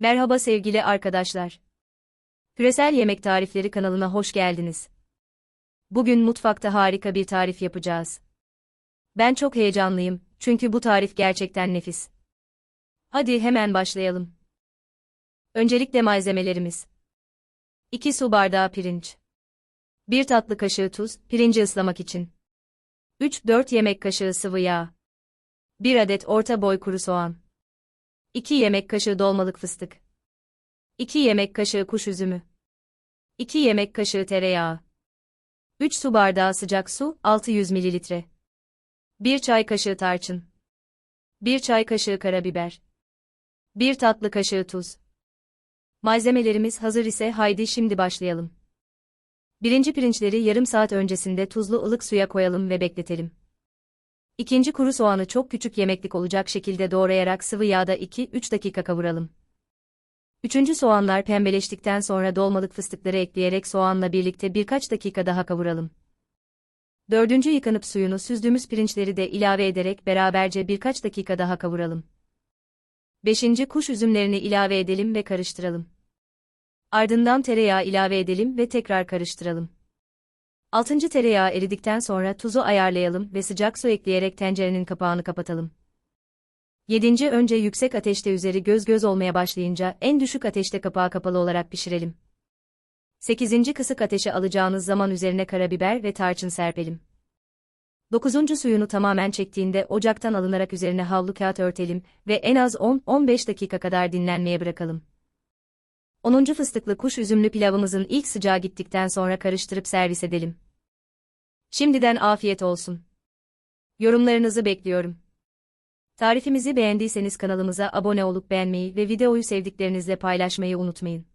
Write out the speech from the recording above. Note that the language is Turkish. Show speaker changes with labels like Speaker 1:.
Speaker 1: Merhaba sevgili arkadaşlar. Küresel Yemek Tarifleri kanalına hoş geldiniz. Bugün mutfakta harika bir tarif yapacağız. Ben çok heyecanlıyım çünkü bu tarif gerçekten nefis. Hadi hemen başlayalım. Öncelikle malzemelerimiz. 2 su bardağı pirinç. 1 tatlı kaşığı tuz, pirinci ıslamak için. 3-4 yemek kaşığı sıvı yağ. 1 adet orta boy kuru soğan. 2 yemek kaşığı dolmalık fıstık. 2 yemek kaşığı kuş üzümü. 2 yemek kaşığı tereyağı. 3 su bardağı sıcak su, 600 mililitre. 1 çay kaşığı tarçın. 1 çay kaşığı karabiber. 1 tatlı kaşığı tuz. Malzemelerimiz hazır ise haydi şimdi başlayalım. Birinci pirinçleri yarım saat öncesinde tuzlu ılık suya koyalım ve bekletelim. İkinci kuru soğanı çok küçük yemeklik olacak şekilde doğrayarak sıvı yağda 2-3 dakika kavuralım. Üçüncü soğanlar pembeleştikten sonra dolmalık fıstıkları ekleyerek soğanla birlikte birkaç dakika daha kavuralım. Dördüncü yıkanıp suyunu süzdüğümüz pirinçleri de ilave ederek beraberce birkaç dakika daha kavuralım. Beşinci kuş üzümlerini ilave edelim ve karıştıralım. Ardından tereyağı ilave edelim ve tekrar karıştıralım. Altıncı tereyağı eridikten sonra tuzu ayarlayalım ve sıcak su ekleyerek tencerenin kapağını kapatalım. Yedinci önce yüksek ateşte üzeri göz göz olmaya başlayınca en düşük ateşte kapağı kapalı olarak pişirelim. Sekizinci kısık ateşe alacağınız zaman üzerine karabiber ve tarçın serpelim. Dokuzuncu suyunu tamamen çektiğinde ocaktan alınarak üzerine havlu kağıt örtelim ve en az 10-15 dakika kadar dinlenmeye bırakalım. 10. fıstıklı kuş üzümlü pilavımızın ilk sıcağı gittikten sonra karıştırıp servis edelim. Şimdiden afiyet olsun. Yorumlarınızı bekliyorum. Tarifimizi beğendiyseniz kanalımıza abone olup beğenmeyi ve videoyu sevdiklerinizle paylaşmayı unutmayın.